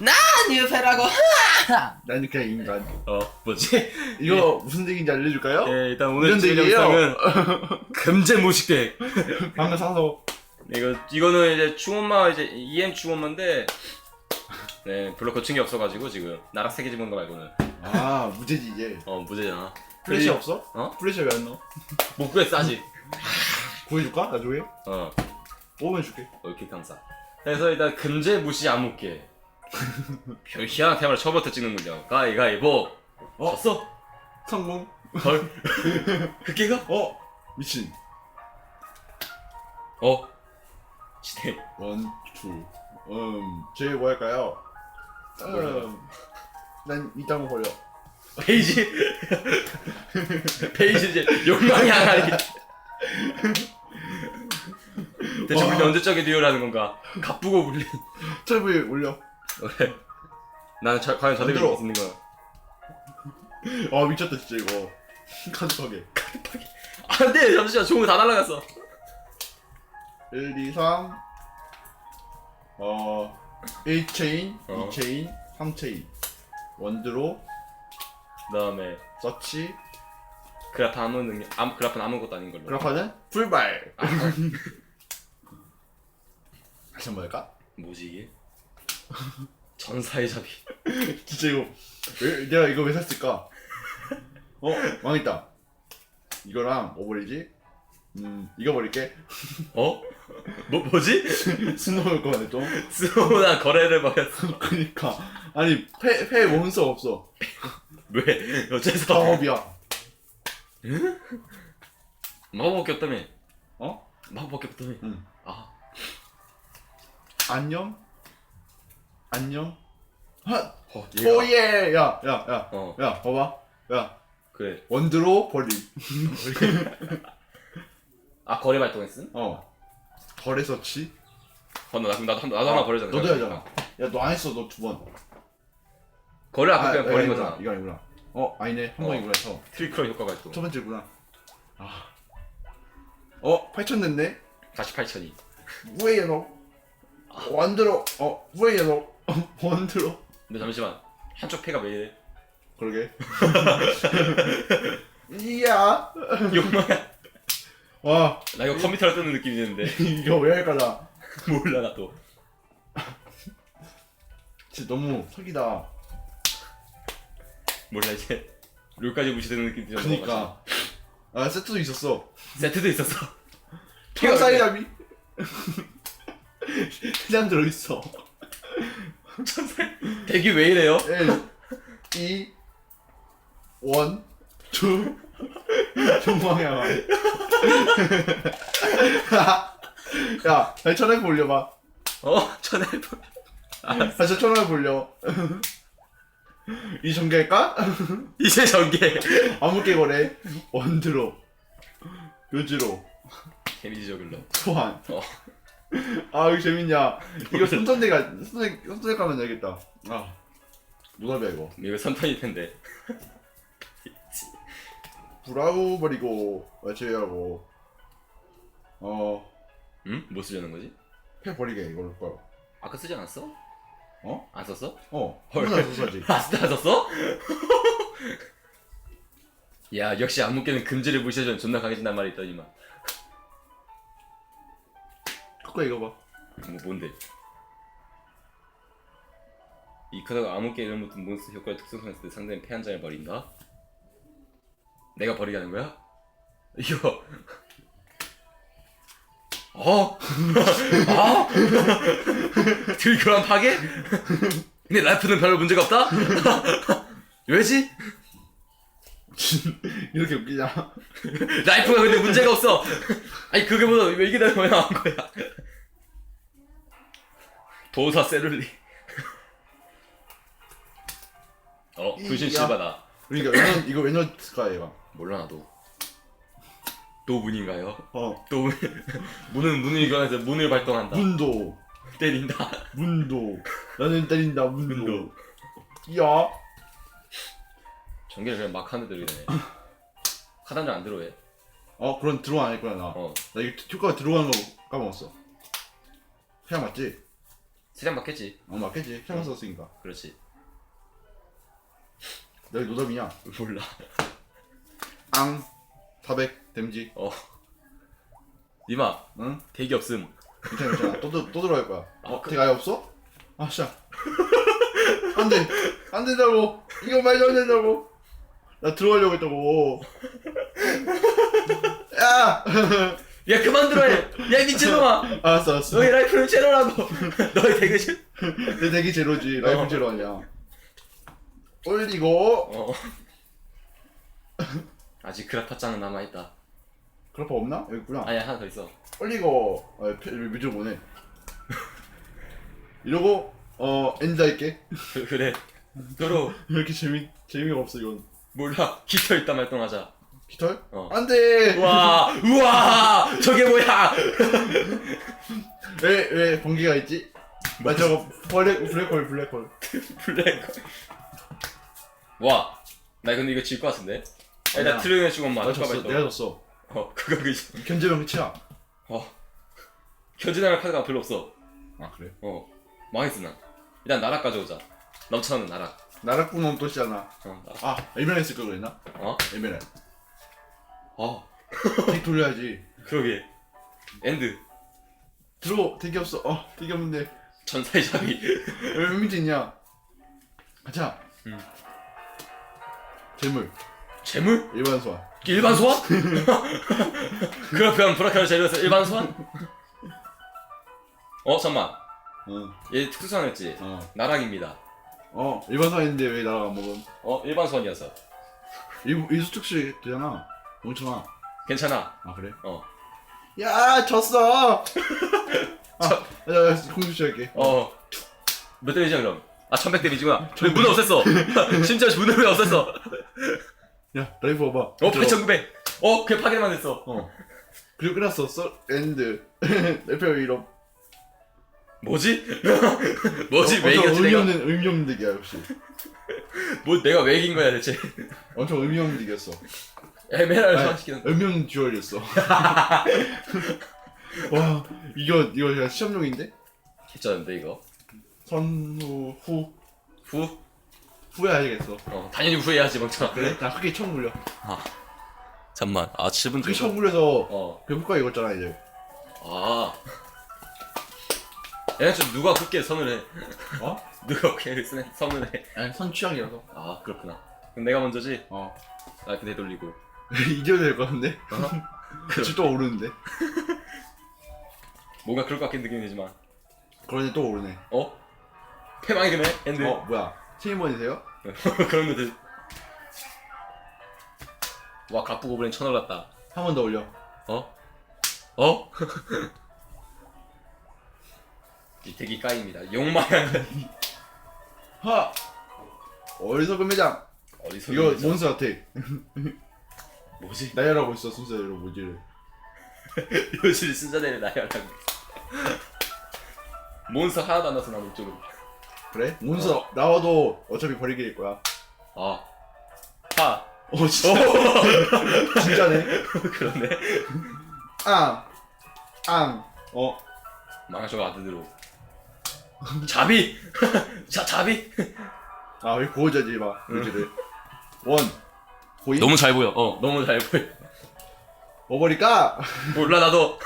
난 유패라고. 나는 그냥 인간. 어 뭐지? 이거 무슨 얘기인지 알려줄까요? 예, 일단 오늘 이런 찍을 얘기예요. 영상은 금제 무식대. 방금 사서 이거 이거는 이제 충원마 이제 EM 충원마인데 네 별로 거친 게 없어가지고 지금 나랑 세개 집은 거 말고는 아 무제지 이제. 어 무죄잖아. 플래시 그리- 없어? 어? 플래시 왜안 넣어? 목구에 싸지. 구해줄까? 나중에? 어 오면 줄게. 얼킥 강사. 그래서 일단 금제 무시 암묵게. 별 희한한 테마를 처음부터 찍는 거죠. 가위가위보. 어? 졌어? 성공. 헐. 흑기가? 어 미친. 어. 시대. 원, 투. 음, 제일 뭐 할까요? 음, 난 이딴 거 버려. 페이지. 페이지 이제 욕망의 항아리. 대체 와. 우리는 언제적에 듀얼하는 건가? 가쁘고 울린. 철부에 올려. 그래. 나는 저, 과연 저대로 만들어. 있는 거야. 아 미쳤다 진짜 이거. 카드하게. 안돼 잠시만 좋은 거 다 날라갔어. 1, 2, 3. 어, 1체인, 어. 2체인, 3체인. 원드로, 그다음에 서치, 그래프 아무 능력, 아무 그래프는 아무것도 아닌 걸로. 그래파는 풀발. 아, 다시 한번 할까? 뭐지 이게? 전사의 자비. 진짜 이거 왜 내가 이거 왜 샀을까? 어 망했다. 이거랑 뭐 버리지? 음 이거 버릴게. 어? 뭐 뭐지? 스노우 거네 좀. 스모나 거래를 버렸어. 그니까 아니 패패 원수 없어. 왜? 어째서? 사업이야. 마법밖에 없다며. 어? 마법밖에 없다며. 응. 아 안녕. 안녕. 하. 어, 얘가. 오예. 야야 야. 어야 봐봐. 야 그래. 원드로 버리. 아 거래 발동했음? 어. 거래 서치. 어, 나 그럼 나도 한- 나도 하나 버리잖아. 너도 해야잖아. 야 너 안 했어 너 두 번. 거래 아까 그냥 이거 버린 거잖아. 이거 아니구나. 어 아니네 한 어. 번이구나 저. 트리크럴 효과 발동. 첫 번째구나. 아. 어 8천 냈네. 다시 8천이. 뭐해 너? 원드로. 어 뭐해 너? 원드로. 근데 잠시만 한쪽 패가 왜 이래? 그러게. 이야. 욕망야. 와 나 이거 컴퓨터로 뜨는 느낌이 드는데 이거 왜 할까 나. 몰라 나도. 진짜 너무 사기다. 몰라 이제 룰까지 무시되는 느낌이 들어. 그니까. 아 세트도 있었어. 세트도 있었어. 천사이라미. 그냥 들어있어. 대기 왜 이래요? 1, 2, 1, 2, 종망이야. 야, 다시 천원에 올려봐. 어? 전에 다시 천원에 올려. 이 전개할까? 이제 전개. 아무개 거래. 원드로. 요지로. 개미지 저글러. 소환. 어. 아, 이거 재밌냐. 이거 손전대가, 손전대, 손전대 가면 되겠다. 아. 노답이야, 이거. 이거 선턴일 텐데. 브라우 버리고, 제외하고. 어, 응? 뭐 쓰려는 거지? 패 버리게, 이걸로 걸. 아까 쓰지 않았어? 어? 안 썼어? 어, 헐. 헐. 소사지. 아안 썼어? 야 역시 안무개는 금지를 무시해주면 존나 강해진단 말이 있더니만. 그거 이거 봐. 뭐 뭔데? 이 카드가 아무개 이름 붙은 몬스터 효과를 특성상 했을 때 상대는 패 한 장을 버린다? 내가 버리게 하는 거야? 이거 어? 아? 들 교환 파괴? 근데 라이프는 별로 문제가 없다? 왜지? 이렇게 웃기냐? 라이프가 근데 문제가 없어 아니 그게 뭐야 왜 이게 나왜 나온 거야 도사 세룰리 어 불신 이야. 실바다 그러니까 왜냐, 이거 왜 넣었을까, 얘가. 몰라 나도 또 문인가요? 어, 또 문, 문은 문을 교환해서 문을 발동한다 문도. 때린다 문도. 나는 때린다, 문도. 문도. 야. 전개를 그냥 막 하는 대로 되네. 카단장 안 들어해 어, 그런 들어와 안 했구나, 나. 어. 나 이거 효과가 들어가는 거 까먹었어. 그냥 맞지? 세장 맞겠지. 어 맞겠지. 샤가 썼으니까. 그렇지. 너희 노답이냐? 몰라. 앙 400 댐지. 어. 니마 응? 대기 없음. 괜찮아 괜찮아. 또, 들- 또 들어갈 거야. 아, 어? 그- 대가 아예 없어? 아 씨야 안돼. 안 된다고. 이거 말도 안 된다고 나 들어가려고 했다고. 야! 야 그만 들어해. 야 미친놈아 알았어 알았어. 너희 라이프는 제로라고. 너희 대기 제내 대기 제로지. 라이프 어. 제로 아니야. 올리고. 어. 아직 그라파 짱은 남아있다. 그래퍼 없나? 여기 있구나. 아니야 하나 더 있어. 올리고. 아, 뮤직 보네. 이러고 어 엔드 할게. 그, 그래. 왜 이렇게 재미 재미가 없어 이건 몰라. 기터 있다 말동하자. 깃털? 어. 안돼. 우와. 우와. 저게 뭐야? 왜 왜 번개가 있지? 아 저거 블랙 블랙홀 블랙홀. 블랙 와나 근데 이거 질 것 같은데? 아니야. 트루에 주고 나 졌어 내가 졌어. 어 그거 그 견제면 끝이야 어. 견진할 카드가 별로 없어. 아 그래? 어. 망했어 난. 일단 나락 가져오자. 넘쳐나는 나락 나락구놈 또시잖아. 어. 아 에메랄 쓸걸 그랬나? 어? 에메랄 어. 덱 돌려야지. 그러게. 엔드. 들어 덱이 없어. 어 덱이 없는데. 전사의 잡이. 왜 밑에 있냐? 가자. 음. 재물. 재물? 일반 소환 일반 소환? 그렇다면 브라카를 재료해서 일반 소환? 어 잠만. 어, 얘 특수 소환했지? 어, 나락입니다 어 일반 소환 했는데 왜안 먹음 어 일반 소환이어서 일, 일수 특수 되잖아. 멍청아. 괜찮아. 아 그래? 어. 야 졌어! 아, 야, 야, 공주 시작할게. 어몇 대리지 그럼? 아1100 데미지구나 저기 문 없앴어. 심지어 문을 왜 없앴어? 야 라이브 봐봐. 어 8900. 어 그게 파괴만 됐어. 어. 그리고 끝났어. 써 엔드. 레펠 이런 뭐지? 뭐지 어, 왜 엄청 이겼지 의미 내가? 없는 의미 없는 덱이야 역시 뭐 내가 왜 이긴 거야 대체? 엄청 의미 없는 덱이었어 에메랄 아니, 소환시키는. 의미 없는 듀얼이었어 와 이거 이거 그냥 시험용인데 개쩌는데 이거. 선후 후 후? 후회해야겠어 어 당연히 후회해야지 멍청아. 그래? 나 크게 처음 굴려 잠만. 아 7분 크게 처음 굴려서 어. 그 효과 이거잖아 이제 아. 좀 누가 그렇게 선을 해? 어? 누가 그렇게 쓰네- 선을 해? 아니 선 취향이라서 아 그렇구나. 그럼 내가 먼저지. 어나 그대 돌리고. 이겨야 될 것 같은데? 어? 그치 또 오르는데? 뭔가 그럴 것 같긴 느낌이 들지만. 그러네 또 오르네 어? 패망이 되네 엔드. 어 뭐야 체인번이세요? 그런 것들. 와 갑부 고블린 천 올랐다. 한 번 더 올려 어? 어? 이 덱이 까입니다. 욕망한 하! 어디서 금매장 어디서 이거 그러죠? 몬스터 덱 뭐지? 나열하고 있어 순서대로 뭐지를 요실 순자대를 나열하고 몬스터 하나도 안 나서 난 이쪽으로 그래? 몬스터 나와도 어차피 버리게 될 거야 아 하. 어 진짜 진짜네 그러네 앙! 앙! 어? 망하셔가 아드드로 자비! 자 자비! 아왜 보호자지 마 물질을 원. 보이? 너무 잘 보여. 어. 너무 잘 보여. 뭐 버릴까? 몰라 나도.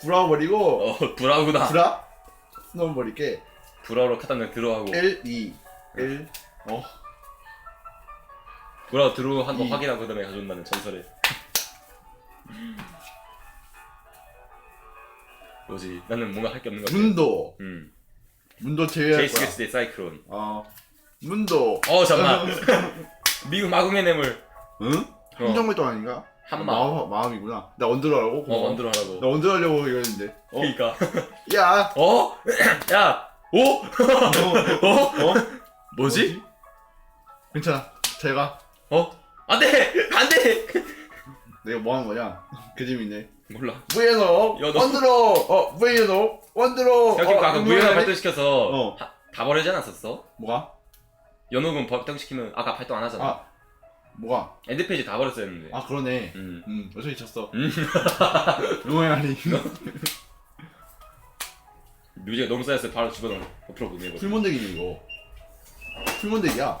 브라우 버리고. 어 브라우구나. 브라? 스노우 버릴게. 브라우로 카단을 들어가고. L, E. L. 어? 브라우 들어 한번 이. 확인하고 그다음에 가져온다는 전설의. 뭐지? 나는 뭔가 할 게 없는 것 같아. 문도. 음 문도 제외할 거야 제이스게스 대 사이클론 어 문도 어 잠만 미국 마궁의 뇌물 응? 함정물도 아닌가? 한마 마음, 마음이구나 나 원드로 하라고? 어 원드로 하라고 나 원드로 하려고 이거 했는데 어? 그니까 야! 어? 야! 오? 어? 어? 뭐지? 괜찮아 제가 어? 안돼! 안돼! 내가 뭐 하는 거냐? 그 재밌네 몰라 야, 너- 원드로 어 무예노 원드로 여기 어, 아까 해야 돼? 발동시켜서 어. 하- 다 버리지 않았었어? 뭐가? 연옥은 발동시키면 아까 발동 안 하잖아 아 뭐가? 엔드 페이지 다 버렸어야 했는데 아 그러네 음. 음 어차피 졌어 음. 응원하니 뮤지가 너무 쌓였을 때 바로 집어넣어 옆으로 보내고 풀몬덱이네 이거 풀몬덱이야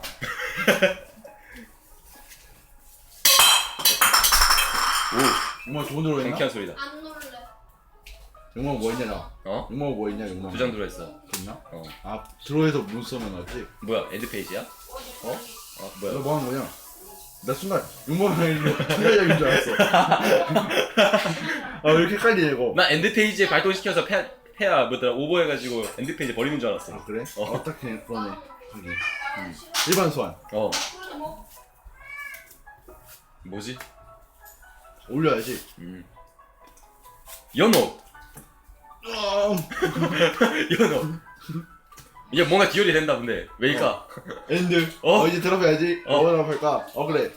오 정말 좋은 들어있나? 경쾌한 소리다 안 영광 뭐 있냐 나 어? 영광 뭐 있냐 영광 두장 들어있어 됐나? 어아 들어에서 문서만 나왔지? 뭐야 엔드 페이지야? 어? 아너 뭐야 뭐 하는 거냐? 나 순간 용범이로 투자적인 줄 알았어 아왜 이렇게 헷갈리냐 이거 나 엔드 페이지에 발동시켜서 패, 패야 뭐더라 오버해가지고 엔드 페이지 버리는 줄 알았어 아 그래? 어. 어 딱히 그러네 하긴 음. 일반 소환 어뭐 뭐지? 올려야지 음 음. 연어 이제 뭔가 듀얼이 된다 근데 왜일까? 엔드 어? 어, 이제 드랍해야지 어. 어 드랍할까? 어 그래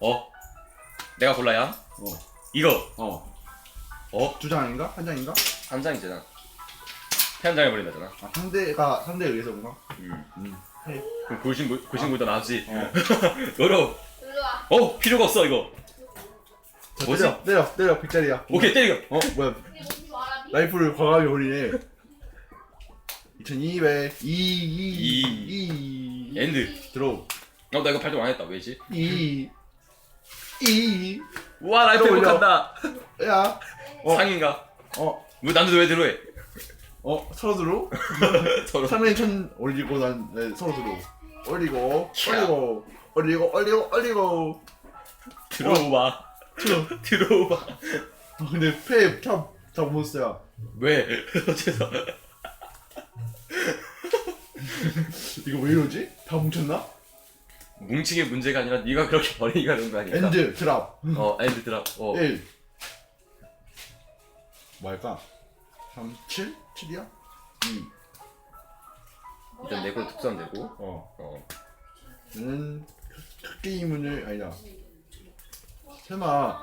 어? 내가 골라야? 어 이거 어. 어? 두 장인가? 한 장인가? 한 장이잖아 패한 장에 버린다잖아 아 상대가 상대에 의해서 뭔가? 음. 음. 해. 그럼 골신 골신보다 나지 어. 너로 일로 와. 어 필요가 없어 이거 자, 뭐지? 때려 때려 빅자리야 오케이 때리고 어 뭐야? 라이프를 과감히 올리네 2200 2 이. 2 2 엔드 들어 어나 이거 발동 안 했다 왜지? 2 2 와 라이프 또 올려. 행복한다 야 어. 상인가? 어, 왜 남들 왜 들어해? 어, 서로 들어? 서로 상대 천 올리고 난 네, 서로 들어. 올리고, 캬. 올리고, 올리고, 올리고, 올리고. 들어오봐 들어. 어, 근데 패 참, 다 몬스터야. 왜? 어째서 이거 왜 이러지? 다 뭉쳤나? 뭉치게 문제가 아니라 네가 그렇게 버리기가 그런 거 아닐까? 엔드, 드랍. 어 엔드 드랍 어 1. 뭐 할까? 3, 7? 7이야? 2. 일단 내고 특수한 되고 어. 어 저는 게임을, 아니다. 설마,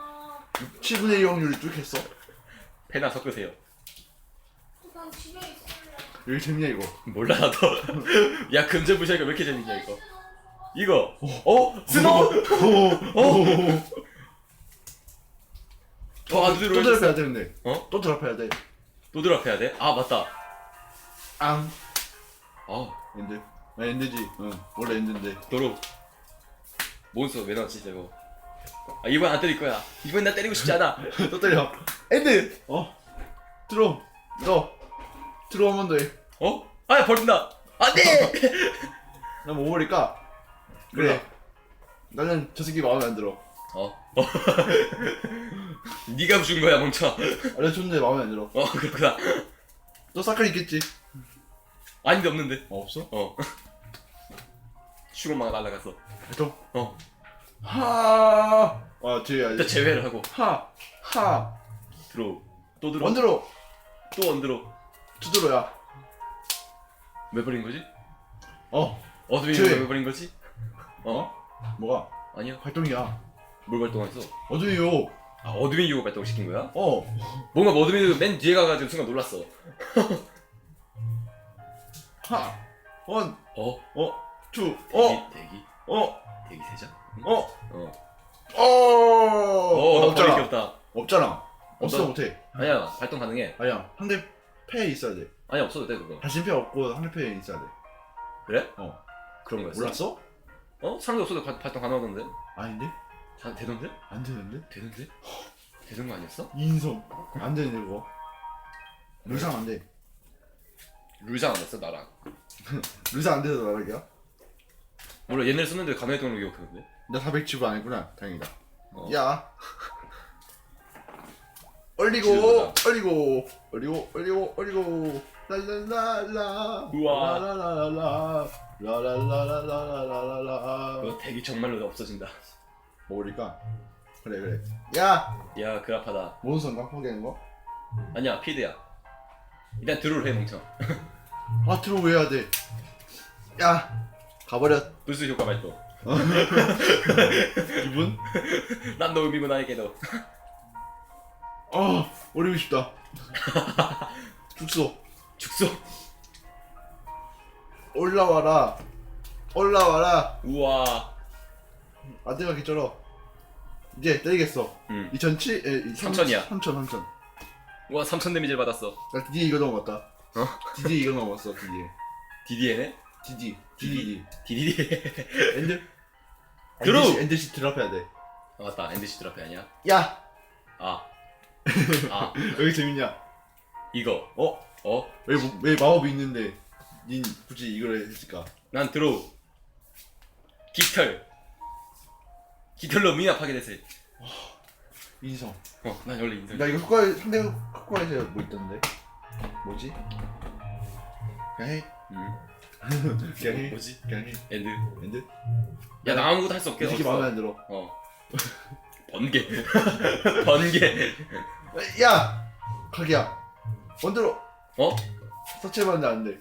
6, 7분의 1 확률을 뚝했어? 패나 섞으세요 난 집에 있을래. 재밌냐, 이거? 몰라 나도 야 금전 부시하니까 왜 이렇게 재밌냐 이거 이거 어? 스노우? 오, 어? 드랍해야 되는데. 어? 또 드랍해야 돼. 또 드랍해야 돼? 아 맞다 앙. 아 엔드. 아, 엔드지. 응. 원래 엔드인데. 도로 몬스터 왜 나왔지 저거 아 이번 안 때릴 거야 이번 나 때리고 싶지 않아 또 때려. 엔드 어. 들어. 너. 들어오면 돼. 어? 아 버린다 안 돼 난 뭐 버릴까? 그래. 나는 저 새끼 마음에 안 들어. 어? 어? 네가 준 거야 멍청아 아, 나 좋은데 마음에 안 들어. 어 그렇구나 또 사클 있겠지? 아닌데 없는데 어, 없어? 어 슈건마가 날라갔어 또. 어 하. 아, 쟤 일단 아직. 제외를 하고 하. 하. 들어 또 들어 원드로. 또 원들어 투드로야. 왜 버린 거지? 어. 어둠이 제외. 왜 버린 거지? 어? 뭐가? 아니야 활동이야. 뭘 발동했어? 어두이요. 아 어둠의 유혹 발동시킨 거야? 어. 뭔가 어둠의 유혹 맨 뒤에 가가지고 순간 놀랐어 하. 원. 어? 어. 투. 어. 대기 대기 어. 대기 세자? 어. 어 어. 어나 버릴 게 없잖아. 없다 없잖아. 없어 너- 못해. 아니야 발동 가능해 아니야. 상대 패에 있어야 돼. 아니 없어도 돼 그거 자신 패 없고 상대 패에 있어야 돼. 그래? 어. 그런 거였어? 몰랐어? 어? 상대 없어도 가- 발동 가능하던데? 아닌데? 다 되던데? 안 되는데? 되는데? 되는 거 아니었어? 인성. 안 되는데 그거. 룰상 안 돼. 룰상 안 됐어 나랑 룰상 안 돼서 나락이야? 몰라 얘네 썼는데 가능했던 걸로 기억하는데. 나 400치부 아니구나. 다행이다. 어. 야. 얼리고 얼리고 얼리고 얼리고 얼리고 랄랄랄라 우와. 라라라라 라라라라라라라 너 대기 정말로 없어진다. 머리가 그래 그래 야! 야 그 아파다. 뭔 선가? 포기하는 거? 아니야 피드야. 일단 드롤 해 멍청. 아트로 왜 해야 돼? 야! 가버려. 불스 효과 발동 기분? 난 너 의미고 나에게도 아, 어리고 싶다. 죽소. 죽소 올라와라. 올라와라. 우와 아대가 개쩔어. 이제 때리겠어. 응 2007? 에, 3000 이야. 3000, 3000. 우와 3000 데미지를 받았어 나 드디어 이거 넘어갔다. 어? 디디 이거 넘었어 디디 DDN에? 디디 디디 DDD 엔드? 들어! 엔드, 엔드 시 드랍해야 돼. 아 맞다. 엔드시 드랍이 아니야? 야! 아. 아, 여기 재밌냐? 이거. 어? 어? 왜, 뭐- 왜 마법이 있는데 닌 굳이 이걸 했을까? 난 드로우. 깃털. 깃털로 미나 파괴됐을 인성. 어 난 원래 인성. 나 이거 효과 상대 효과에서 뭐 있던데? 뭐지? 해 음. 그냥 해 뭐지? 그냥 해 엔드? 엔드? 야 나 아무것도 할 수 없게 없어. 마음에 안 들어. 어. 번개. 번개. 야! 가기야. 원들어 어? 서치해봤는데 안 돼.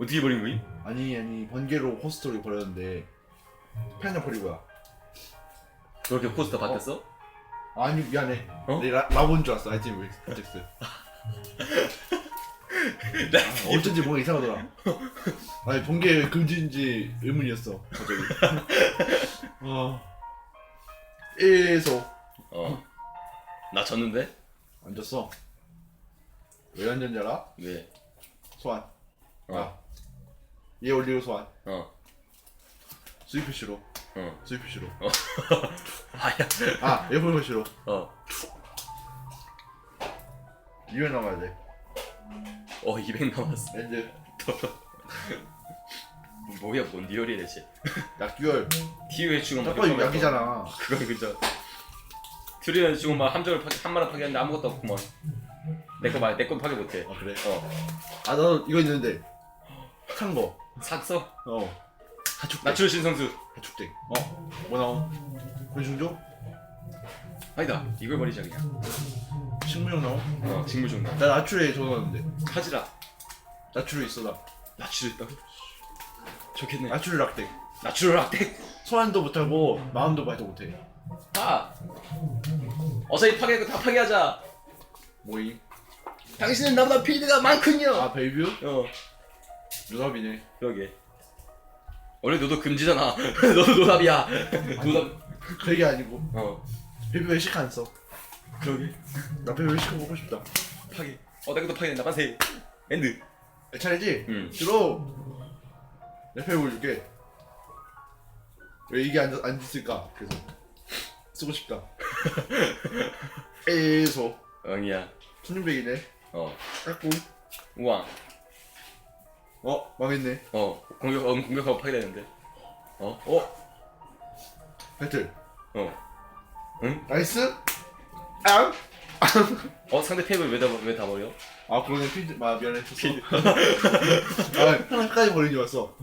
어떻게 버린 거임? 아니 아니. 번개로 호스트를 버렸는데 버리고야. 그렇게 포스터 바뀌었어? 아니 미안해. 어? 내 라, 라본 줄 알았어. 아이템 왜 텍스. 나 아, 어쩐지 뭔가 이상하더라 아니 번개 왜 금지인지 의문이었어 갑자기 어 1에서 어 나 졌는데? 앉았어 왜 앉았는지 알아? 왜? 소환 어. 아. 얘 올리고 소환 어. 스위프시로 어. 스위프시로 아야. 아 에볼버시로 어. 이회 남아야 돼 어, 200 남았어. 엔드 뭐야, 뭔 리얼이 대체. 약듀얼 죽음 딱 봐도 약이잖아 그건 그죠. 튜리는 지금 막 함정을 파괴, 한마를 파괴했는데 아무것도 없구먼. 내거 말, 내거 파괴 못해. 아 그래? 어. 아너 이거 있는데 산거 삭서? 어 하축대 나출 신성수. 하축대 어? 뭐 나옴? 권충조? 아니다, 이걸 버리자 그냥. 식물용 나옴? 어, 식물 좀 나. 나 나출에 적어놨는데 하지라. 나출에 있어 나 나출했다고? 좋겠네. 나출 락대 나출 악택. 소환도 못하고 마음도 말도 못해 아. 어서 이 파괴하고 다 파괴하자. 뭐임? 당신은 나보다 필드가 많군요. 아 벨뷰? 어. 누답이네 그러게. 원래 너도 금지잖아. 너도 노답이야. 노답. 그게 아니고 어. 벨뷰 회식 안 써. 그러게. 나 벨뷰 회식 먹고 싶다 파괴. 어, 나 이것도 파괴된다. 만세. 엔드. 내 차례지? 응. 들어 내 벨뷰 줄게 왜 이게 안, 안 있을까 그래서 쓰고 싶다 에소 응이야. 천육백이네 어. 깎고 우왕. 어 망했네 어. 공격, 어, 공격하고 파괴되는데. 어? 어 배틀 어. 나이스 앙! 어, 상대 탭을 왜 다, 왜다 버려? 아 그러네 필드 아 미안해 쳤어 아 하나까지 버리지 왔어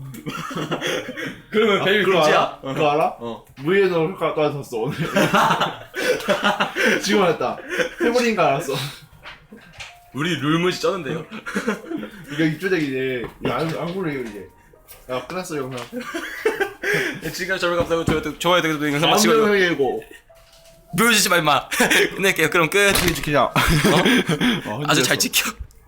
그러면 아, 벨 그거 금지야? 알아? 그거 알아? 어. 무예너 효과 떨어졌어 오늘 지금 알았다 해버린 거 알았어 우리 룰무지 쩌는데요? 이거 입조작이네 이거 안, 안 굴려요 이제 야 끝났어 영상 지금까지 저를 감사하고 좋아요, 좋아요, 되게 영상 아무 마치고 영상이고 보여주지 마 임마. 끝낼게요. 그럼 끝. 어떻게 지키냐 어? 아주 잘 지켜